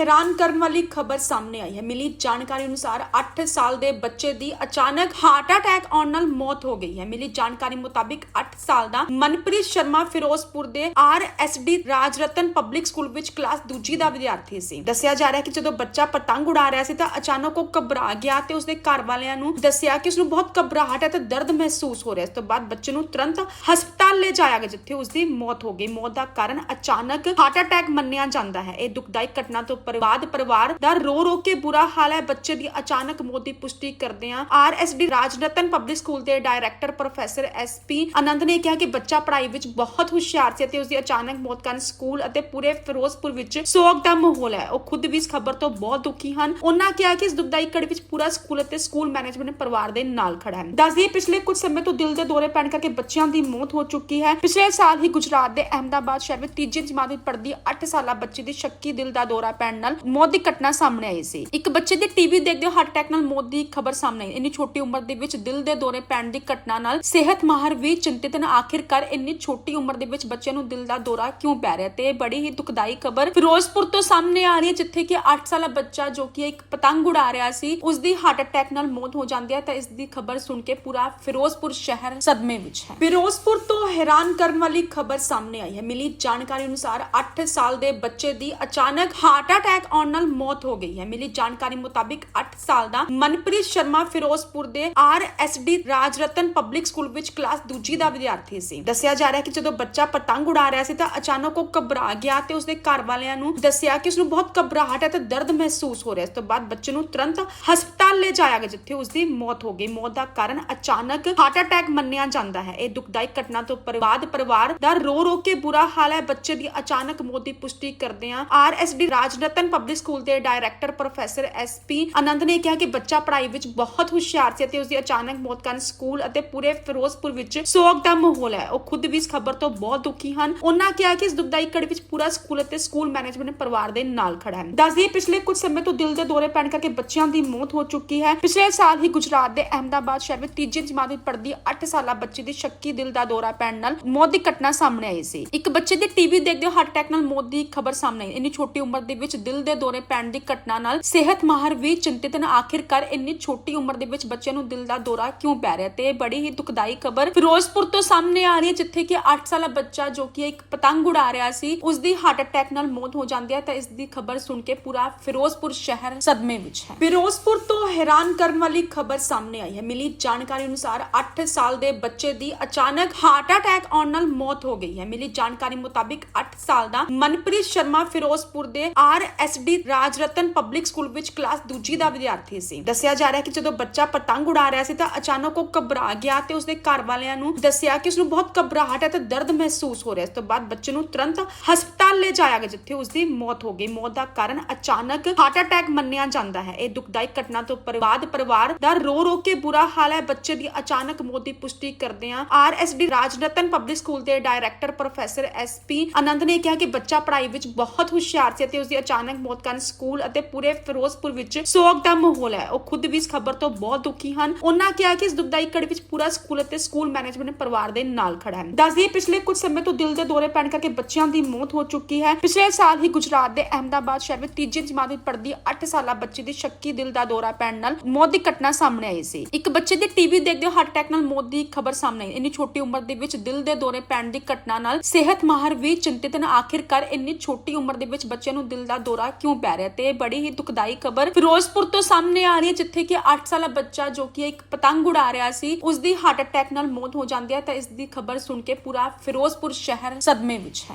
ਹੈਰਾਨ ਕਰਨ ਵਾਲੀ ਖਬਰ ਸਾਹਮਣੇ ਆਈ ਹੈ ਮਿਲੀ ਜਾਣਕਾਰੀ ਅਨੁਸਾਰ 8 ਸਾਲ ਦੇ ਬੱਚੇ ਦੀ ਅਚਾਨਕ ਹਾਰਟ ਅਟੈਕ ਆਉਣ ਨਾਲ ਮੌਤ ਹੋ ਗਈ ਹੈ ਮਿਲੀ ਜਾਣਕਾਰੀ ਮੁਤਾਬਿਕ 8 ਸਾਲ ਦਾ ਮਨਪ੍ਰੀਤ ਸ਼ਰਮਾ ਫਿਰੋਜ਼ਪੁਰ ਦੇ RSD Raj Ratan public school ਵਿੱਚ ਕਲਾਸ ਦੂਜੀ ਦਾ ਵਿਦਿਆਰਥੀ ਸੀ ਦੱਸਿਆ ਜਾ ਰਿਹਾ ਹੈ ਕਿ ਜਦੋਂ ਬੱਚਾ ਪਤੰਗ ਉਡਾ ਰਿਹਾ ਸੀ ਤਾਂ ਅਚਾਨਕ ਉਹ ਘਬਰਾ ਗਿਆ ਤੇ ਉਸਦੇ ਘਰ ਵਾਲਿਆਂ ਨੂੰ ਦੱਸਿਆ ਕਿ ਉਸਨੂੰ ਬਹੁਤ ਘਬਰਾਹਟ ਹੈ ਤੇ ਦਰਦ ਮਹਿਸੂਸ ਹੋ ਰਿਹਾ ਇਸ ਤੋਂ ਬਾਅਦ ਬੱਚੇ ਨੂੰ ਤੁਰੰਤ ਹਸਪਤਾਲ ਲੈ ਜਾਇਆ ਗਿਆ ਜਿੱਥੇ ਉਸਦੀ ਮੌਤ ਹੋ ਗਈ ਮੌਤ ਦਾ ਕਾਰਨ ਅਚਾਨਕ ਹਾਰਟ ਅਟੈਕ ਮੰਨਿਆ ਜਾਂਦਾ ਹੈ ਇਹ ਦੁਖਦਾਈ ਘਟਨਾ ਤੋਂ ਪਰ- ਪਰਿਵਾਰ ਦਾ ਰੋ ਰੋ ਕੇ ਬੁਰਾ ਹਾਲ ਹੈ। ਬੱਚੇ ਦੀ ਅਚਾਨਕ ਮੌਤ ਦੀ ਪੁਸ਼ਟੀ ਕਰਦਿਆਂ ਆਰਐਸਡੀ ਰਾਜਨਤਨ ਪਬਲਿਕ ਸਕੂਲ ਦੇ ਡਾਇਰੈਕਟਰ ਪ੍ਰੋਫੈਸਰ ਐਸਪੀ ਆਨੰਦ ਨੇ ਕਿਹਾ ਕਿ ਬੱਚਾ ਪੜ੍ਹਾਈ ਵਿੱਚ ਬਹੁਤ ਹੁਸ਼ਿਆਰ ਸੀ ਅਤੇ ਉਸਦੀ ਅਚਾਨਕ ਮੌਤ ਕਾਰਨ ਸਕੂਲ ਅਤੇ ਪੂਰੇ ਫਿਰੋਜ਼ਪੁਰ ਵਿੱਚ ਸੋਗ ਦਾ ਮਾਹੌਲ ਹੈ। ਉਹ ਖੁਦ ਵੀ ਇਸ ਖਬਰ ਤੋਂ ਬਹੁਤ ਦੁਖੀ ਹਨ। ਉਹਨਾਂ ਕਿਹਾ ਕਿ ਇਸ ਦੁਖਦਾਈ ਘੜੀ ਵਿੱਚ ਪੂਰਾ ਸਕੂਲ ਅਤੇ ਸਕੂਲ ਮੈਨੇਜਮੈਂਟ ਪਰਿਵਾਰ ਦੇ ਨਾਲ ਖੜਾ ਹੈ ਦੱਸਦੀ ਪਿਛਲੇ ਕੁਝ ਸਮੇਂ ਤੋਂ ਦਿਲ ਦੇ ਦੌਰੇ ਪੈਣ ਕਰਕੇ ਬੱਚਿਆਂ ਦੀ ਮੌਤ ਹੋ ਚੁੱਕੀ ਹੈ। ਪਿਛਲੇ ਸਾਲ ਹੀ ਗੁਜਰਾਤ ਦੇ ਅਹਿਮਦਾਬਾਦ ਸ਼ਹਿਰ ਵਿੱਚ ਤੀਜੀ ਜਮਾਤ ਵਿੱਚ ਪੜ੍ਹਦੀ 8 ਸਾਲਾ ਬੱਚੀ ਦੀ ਸ਼ੱਕੀ ਦਿਲ ਦਾ ਦੌਰਾ ਪੈਣ ਨਾਲ ਮੌਤ ਦੀ ਘਟਨਾ ਸਾਹਮਣੇ ਆਈ ਸੀ। ਇੱਕ ਬੱਚੇ ਦੀ ਟੀਵੀ ਦੇਖਦੇ ਹਾਰਟ ਅਟੈਕ ਨਾਲ ਮੌਤ ਦੀ ਖਬਰ ਸਾਹਮਣੇ ਆਈ। ਇੰਨੀ ਛੋਟੀ ਉਮਰ ਦੇ ਵਿੱਚ ਦਿਲ ਦੇ ਦੌਰੇ ਪੈਣ ਦੀ ਘਟਨਾ ਨਾਲ ਸਿਹਤ ਮਾਹਰ ਵੀ ਚਿੰਤਿਤ ਹਨ। ਆਖਿਰਕਾਰ ਇੰਨੀ ਛੋਟੀ ਉਮਰ ਦੇ ਵਿੱਚ ਬੱਚੇ ਨੂੰ ਦਿਲ ਦਾ ਦੌਰਾ ਕਿਉਂ ਪੈ ਰਿਹਾ ਤੇ ਬੜੀ ਹੀ ਦੁਖਦਾਈ ਖਬਰ ਫਿਰੋਜ਼ਪੁਰ ਤੋਂ ਸਾਹਮਣੇ ਆ ਰਹੀ ਹੈ, ਜਿੱਥੇ ਕਿ 8 ਸਾਲਾ ਬੱਚਾ ਜੋ ਕਿ ਇੱਕ ਪਤੰਗ ਉਡਾ ਰਿਹਾ ਸੀ ਉਸ ਦੀ ਹਾਰਟ ਅਟੈਕ ਨਾਲ ਮੌਤ ਹੋ ਜਾਂਦੀ ਹੈ। ਤਾਂ ਇਸ ਦੀ ਖਬਰ ਸੁਣ ਕੇ ਪੂਰਾ ਫਿਰੋਜ਼ਪੁਰ ਸ਼ਹਿਰ ਸਦਮੇ ਵਿੱਚ ਹੈ। ਫਿਰੋਜ਼ਪੁਰ ਤੋਂ ਹੈਰਾਨ ਕਰਨ ਵਾਲੀ ਖਬਰ ਸਾਹਮਣੇ ਆਈ ਹੈ। ਮਿਲੀ ਜਾਣਕਾਰੀ ਅਨੁਸਾਰ 8 ਸਾਲ ਦੇ ਬੱਚੇ ਦੀ ਅਚਾਨਕ ਹਾਰਟ ਅਟੈਕ ਆਉਣ ਨਾਲ ਮੌਤ ਹੋ ਗਈ ਹੈ। ਮਿਲੀ ਜਾਣਕਾਰੀ ਮੁਤਾਬਿਕ 8 ਸਾਲ ਦਾ ਮਨਪ੍ਰੀਤ ਸ਼ਰਮਾ ਫਿਰੋਜ਼ਪੁਰ ਦੇ RSD Raj Ratan public school ਵਿੱਚ ਕਲਾਸ ਦੂਜੀ ਦਾ ਵਿਦਿਆਰਥੀ ਸੀ। ਦੱਸਿਆ ਜਾ ਰਿਹਾ ਹੈ ਕਿ ਜਦੋਂ ਬੱਚਾ ਪਤੰਗ ਉਡਾ ਰਿਹਾ ਸੀ ਤਾਂ ਅਚਾਨਕ ਉਹ ਘਬਰਾ ਗਿਆ ਤੇ ਉਸਦੇ ਘਰ ਵਾਲਿਆਂ ਨੂੰ ਦੱਸਿਆ ਕਿ ਉਸਨੂੰ ਬਹੁਤ ਘਬਰਾਹਟ ਹੈ ਤੇ ਦਰਦ ਮਹਿਸੂਸ ਹੋ ਰਿਹਾ ਇਸ ਤੋਂ ਬਾਅਦ ਬੱਚੇ ਨੂੰ ਤੁਰੰਤ ਹਸਪਤਾਲ ਲੈ ਜਾਇਆ ਗਿਆ ਜਿੱਥੇ ਉਸਦੀ ਮੌਤ ਹੋ ਗਈ। ਮੌਤ ਦਾ ਕਾਰਨ ਅਚਾਨਕ ਹਾਰਟ ਅਟੈਕ ਮੰਨਿਆ ਜਾਂਦਾ ਹੈ। ਇਹ ਦੁਖਦਾਈ ਘਟਨਾ ਤੋਂ ਬਾਅਦ ਪਰਿਵਾਰ ਦਾ ਰੋ ਰੋ ਕੇ ਬੁਰਾ ਹਾਲ ਹੈ। ਬੱਚੇ ਦੀ ਅਚਾਨਕ ਮੌਤ ਦੀ ਪੁਸ਼ਟੀ ਕਰਦਿਆਂ ਆਰਐਸਡੀ ਰਾਜਨਤਨ ਪਬਲਿਕ ਸਕੂਲ ਦੇ ਡਾਇਰੈਕਟਰ ਪ੍ਰੋਫੈਸਰ ਐਸਪੀ ਆਨੰਦ ਨੇ ਕਿਹਾ ਕਿ ਬੱਚਾ ਪੜ੍ਹਾਈ ਵਿੱਚ ਬਹੁਤ ਹੁਸ਼ਿਆਰ ਸੀ ਅਤੇ ਉਸਦੀ ਅਚਾਨਕ ਮੌਤ ਕਾਰਨ ਸਕੂਲ ਅਤੇ ਪੂਰੇ ਫਿਰੋਜ਼ਪੁਰ ਵਿੱਚ ਸੋਗ ਦਾ ਮਾਹੌਲ ਹੈ। ਉਹ ਖੁਦ ਵੀ ਇਸ ਖਬਰ ਤੋਂ ਬਹੁਤ ਦੁਖੀ ਹਨ। ਉਹਨਾਂ ਕਿਹਾ ਕਿ ਇਸ ਦੁਖਦਾਈ ਘੜੀ ਵਿੱਚ ਪੂਰਾ ਸਕੂਲ ਅਤੇ ਸਕੂਲ ਮੈਨੇਜਮੈਂਟ ਪਰਿਵਾਰ ਦੇ ਨਾਲ ਖੜਾ ਹੈ ਦੱਸਦੀ ਪਿਛਲੇ ਕੁਝ ਸਮੇਂ ਤੋਂ ਦਿਲ ਦੇ ਦੌਰੇ ਪੈਣ ਕਰਕੇ ਬੱਚਿਆਂ ਦੀ ਮੌਤ ਹੋ ਚੁੱਕੀ ਚੁੱਕੀ ਹੈ। ਪਿਛਲੇ ਸਾਲ ਹੀ ਗੁਜਰਾਤ ਦੇ ਅਹਿਮਦਾਬਾਦ ਸ਼ਹਿਰ ਵਿੱਚ ਤੀਜੀ ਜਮਾਤ ਵਿੱਚ ਪੜ੍ਹਦੀ 8 ਸਾਲਾ ਬੱਚੀ ਦੀ ਸ਼ੱਕੀ ਦਿਲ ਦਾ ਦੌਰਾ ਪੈਣ ਨਾਲ ਮੌਤ ਦੀ ਘਟਨਾ ਸਾਹਮਣੇ ਆਈ ਸੀ। ਇੱਕ ਬੱਚੇ ਦੀ ਟੀਵੀ ਦੇਖਦੇ ਹਾਰਟ ਅਟੈਕ ਨਾਲ ਮੌਤ ਦੀ ਖਬਰ ਸਾਹਮਣੇ ਆਈ। ਇੰਨੀ ਛੋਟੀ ਉਮਰ ਦੇ ਵਿੱਚ ਦਿਲ ਦੇ ਦੌਰੇ ਪੈਣ ਦੀ ਘਟਨਾ ਨਾਲ ਸਿਹਤ ਮਾਹਰ ਵੀ ਚਿੰਤਿਤ ਹਨ। ਆਖਿਰਕਾਰ ਇੰਨੀ ਛੋਟੀ ਉਮਰ ਦੇ ਵਿੱਚ ਬੱਚੇ ਨੂੰ ਦਿਲ ਦਾ ਦੌਰਾ ਕਿਉਂ ਪੈ ਰਿਹਾ? ਤੇ ਇਹ ਬੜੀ ਹੀ ਦੁਖਦਾਈ ਖਬਰ ਫਿਰੋਜ਼ਪੁਰ ਤੋਂ ਸਾਹਮਣੇ ਆ ਰਹੀ ਹੈ, ਜਿੱਥੇ ਕਿ 8 ਸਾਲਾ ਬੱਚਾ ਜੋ ਕਿ ਇੱਕ ਪਤੰਗ ਉਡਾ ਰਿਹਾ ਸੀ ਉਸ ਦੀ ਹਾਰਟ ਅਟੈਕ ਨਾਲ ਮੌਤ ਹੋ ਜਾਂਦੀ ਹੈ। ਤਾਂ ਇਸ ਦੀ ਖਬਰ ਸੁਣ ਕੇ ਪੂਰਾ ਫਿਰੋਜ਼ਪੁਰ ਸ਼ਹਿਰ ਸਦਮੇ ਵਿੱਚ ਹੈ। ਫਿਰੋਜ਼ਪੁਰ ਤੋਂ ਹੈਰਾਨ ਕਰਨ ਵਾਲੀ ਖਬਰ ਸਾਹਮਣੇ ਆਈ ਹੈ। ਮਿਲੀ ਜਾਣਕਾਰੀ ਅਨੁਸਾਰ 8 ਸਾਲ ਦੇ ਬੱਚੇ ਦੀ ਅਚਾਨਕ ਹਾਰਟ ਅਟੈਕ ਆਉਣ ਨਾਲ ਮੌਤ ਹੋ ਗਈ ਹੈ। ਮਿਲੀ ਜਾਣਕਾਰੀ ਮੁਤਾਬਿਕ 8 ਸਾਲ ਦਾ ਮਨਪ੍ਰੀਤ ਸ਼ਰਮਾ ਫਿਰੋਜ਼ਪੁਰ ਦੇ ਆਰਐਸਡੀ ਰਾਜ ਪਬਲਿਕ ਸਕੂਲ ਵਿੱਚ ਕਲਾਸ ਦੂਜੀ ਦਾ ਵਿਦਿਆਰਥੀ ਸੀ। ਦੱਸਿਆ ਜਾ ਰਿਹਾ ਹੈ ਕਿ ਜਦੋਂ ਬੱਚਾ ਪਤੰਗ ਉਡਾ ਰਿਹਾ ਸੀ ਤਾਂ ਅਚਾਨਕ ਉਹ ਘਬਰਾ ਗਿਆ ਤੇ ਉਸਦੇ ਘਰ ਵਾਲਿਆਂ ਨੂੰ ਦੱਸਿਆ ਕਿ ਉਸਨੂੰ ਬਹੁਤ ਘਬਰਾਹਟ ਹੈ ਤੇ ਦਰਦ ਮਹਿਸੂਸ ਹੋ ਰਿਹਾ ਇਸ ਤੋਂ ਬਾਅਦ ਬੱਚੇ ਨੂੰ ਤੁਰੰਤ ਹਸਪਤਾਲ ਲੈ ਜਾਇਆ ਗਿਆ, ਜਿੱਥੇ ਉਸਦੀ ਮੌਤ ਹੋ ਗਈ। ਮੌਤ ਦਾ ਕਾਰਨ ਅਚਾਨਕ ਹਾਰਟ ਅਟੈਕ ਮੰਨਿਆ ਜਾਂਦਾ ਹੈ। ਇਹ ਦੁਖਦਾਇਕ ਘਟਨਾ ਤੋਂ ਪਰ- ਬਾਅਦ ਪਰਿਵਾਰ ਦਾ ਰੋ ਰੋ ਕੇ ਬੁਰਾ ਹਾਲ ਹੈ। ਬੱਚੇ ਦੀ ਅਚਾਨਕ ਮੌਤ ਦੀ ਪੁਸ਼ਟੀ ਕਰਦੇ ਕਰਦਿਆਂ ਆਰਐਸਡੀ ਰਾਜਨਤਨ ਪਬਲਿਕ ਸਕੂਲ ਦੇ ਡਾਇਰੈਕਟਰ ਪ੍ਰੋਫੈਸਰ ਐਸਪੀ ਆਨੰਦ ਨੇ ਕਿਹਾ ਕਿ ਬੱਚਾ ਪੜ੍ਹਾਈ ਵਿੱਚ ਬਹੁਤ ਹੁਸ਼ਿਆਰ ਸੀ ਅਤੇ ਉਸਦੀ ਅਚਾਨਕ ਮੌਤ ਕਾਰਨ ਸਕੂਲ ਅਤੇ ਪੂਰੇ ਫਿਰੋਜ਼ਪੁਰ ਵਿੱਚ ਸੋਗ ਦਾ ਮਾਹੌਲ ਹੈ। ਉਹ ਖੁਦ ਵੀ ਇਸ ਖਬਰ ਤੋਂ ਬਹੁਤ ਦੁਖੀ ਹਨ। ਉਹਨਾਂ ਕਿਹਾ ਕਿ ਇਸ ਦੁਖਦਾਈ ਘੜੀ ਵਿੱਚ ਪੂਰਾ ਸਕੂਲ ਅਤੇ ਸਕੂਲ ਮੈਨੇਜਮੈਂਟ ਪਰਿਵਾਰ ਦੇ ਨਾਲ ਖੜਾ ਹੈ ਦੱਸਦੀ ਪਿਛਲੇ ਕੁਝ ਸਮੇਂ ਤੋਂ ਦਿਲ ਦੇ ਦੌਰੇ ਪੈਣ ਕਰਕੇ ਬੱਚਿਆਂ ਦੀ ਮੌਤ ਹੋ ਚੁੱਕੀ ਹੈ। ਪਿਛਲੇ ਸਾਲ ਹੀ ਗੁਜਰਾਤ ਦੇ ਅਹਿਮਦਾਬਾਦ ਸ਼ਹਿਰ ਵਿੱਚ ਤੀਜੀ ਜਮਾਤ ਵਿੱਚ ਪੜ੍ਹਦੀ 8 ਸਾਲਾ ਬੱਚੀ ਦੀ ਸ਼ੱਕੀ ਦਿਲ ਦਾ ਦੌਰਾ ਪੈਣ ਨਾਲ ਮੌਤ ਦੀ ਘਟਨਾ ਸਾਹਮਣੇ ਆਈ ਸੀ। ਇੱਕ ਬੱਚੇ ਦੀ ਟੀਵੀ ਦੇਖਦੇ ਹਾਰਟ ਅਟੈਕ ਨਾਲ ਮੌਤ ਦੀ ਖਬਰ ਸਾਹਮਣੇ ਆਈ। ਇੰਨੀ ਛੋਟੀ ਉਮਰ ਦੇ ਵਿੱਚ ਦਿਲ ਦੇ ਦੌਰੇ ਪੈਣ ਦੀ ਘਟਨਾ ਨਾਲ ਸਿਹਤ ਮਾਹਰ ਵੀ ਚਿੰਤਿਤ ਹਨ। ਆਖਿਰਕਾਰ ਇੰਨੀ ਛੋਟੀ ਉਮਰ ਦੇ ਵਿੱਚ ਬੱਚੇ ਨੂੰ ਦਿਲ ਦਾ ਦੌਰਾ ਕਿਉਂ ਪੈ ਰਿਹਾ? ਤੇ ਇਹ ਬੜੀ ਹੀ ਦੁਖਦਾਈ ਖਬਰ ਫਿਰੋਜ਼ਪੁਰ ਤੋਂ ਸਾਹਮਣੇ ਆ ਰਹੀ ਹੈ, ਜਿੱਥੇ ਕਿ 8 ਸਾਲਾ ਬੱਚਾ ਜੋ ਕਿ ਇੱਕ ਪਤੰਗ ਉਡਾ ਰਿਹਾ ਸੀ ਉਸ ਦੀ ਹਾਰਟ ਅਟੈਕ ਨਾਲ ਮੌਤ ਹੋ ਜਾਂਦੀ ਹੈ। ਤਾਂ ਇਸ ਦੀ ਖਬਰ ਸੁਣ ਕੇ ਪੂਰਾ ਫਿਰੋਜ਼ਪੁਰ ਸ਼ਹਿਰ ਸਦਮੇ ਵਿੱਚ ਹੈ।